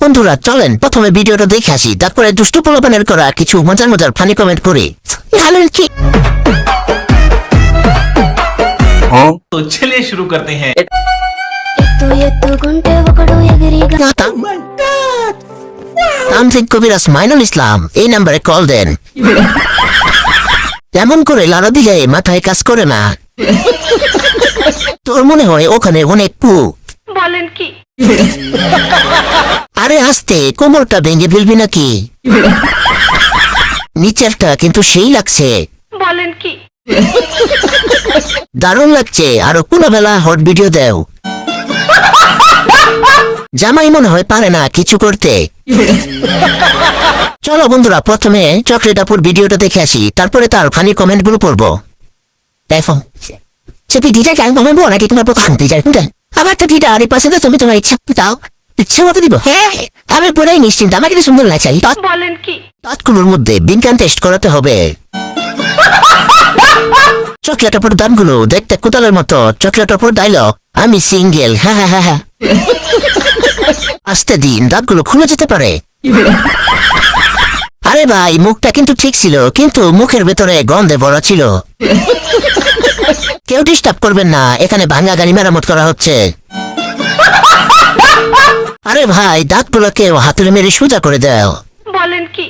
বন্ধুরা চলেন প্রথমে ভিডিওটা দেখে আসি। তারপরে দুষ্টু প্রলোভনের করা কিছু মজার মজার ফানি কমেন্ট করে কি? হ্যাঁ? তো শুরু করতে হ্যাঁ। oh তান্ত্রিক কবিরাজ মাইনুল ইসলাম এই নাম্বারে কল দেন। এমন করে লাড়া দিলে মাথায় কাজ করে না। তোর মনে হয় ওখানে অনেক পু বলেন কি? আরে আসতে কোমরটা ভেঙে ফেলবি নাকি? নিচেরটা কিন্তু সেই লাগছে। বলেন কি? দারুণ লাগছে আরও কোনো বেলা হট ভিডিও দেও। জামাই মনে হয় পারে না কিছু করতে। চলো বন্ধুরা প্রথমে চকলেট আপুর ভিডিওটা দেখে আসি তারপরে তার ফানি কমেন্টগুলো পড়ব। দেখো সে কেন বলো তোমার আবার তো ভিডিও আর পাশে তো তুমি তোমার ইচ্ছা দাও। ইচ্ছা মতো দিব? হ্যাঁ আমি পুরাই নিশ্চিন্ত। আমাকে তো সুন্দর বলেন কি? তৎগুলোর মধ্যে বিজ্ঞান টেস্ট করাতে হবে। চকলেট ওপর দামগুলো দেখতে কোতালের মতো। চকলেট ডাইলগ আমি সিঙ্গেল হ্যাঁ হ্যাঁ হ্যাঁ হ্যাঁ আস্তে দিন দাঁতগুলো খুলে যেতে পারে। আরে ভাই মুখটা কিন্তু ঠিক ছিল কিন্তু মুখের ভেতরে গন্ধে ভরা ছিল। কেউ ডিস্টার্ব করবেন না। এখানে ভাঙ্গা গাড়ি মেরামত করা হচ্ছে। আরে ভাই দাঁতগুলোকে হাতুড়ে মেরে সোজা করে দাও। বলেন কি?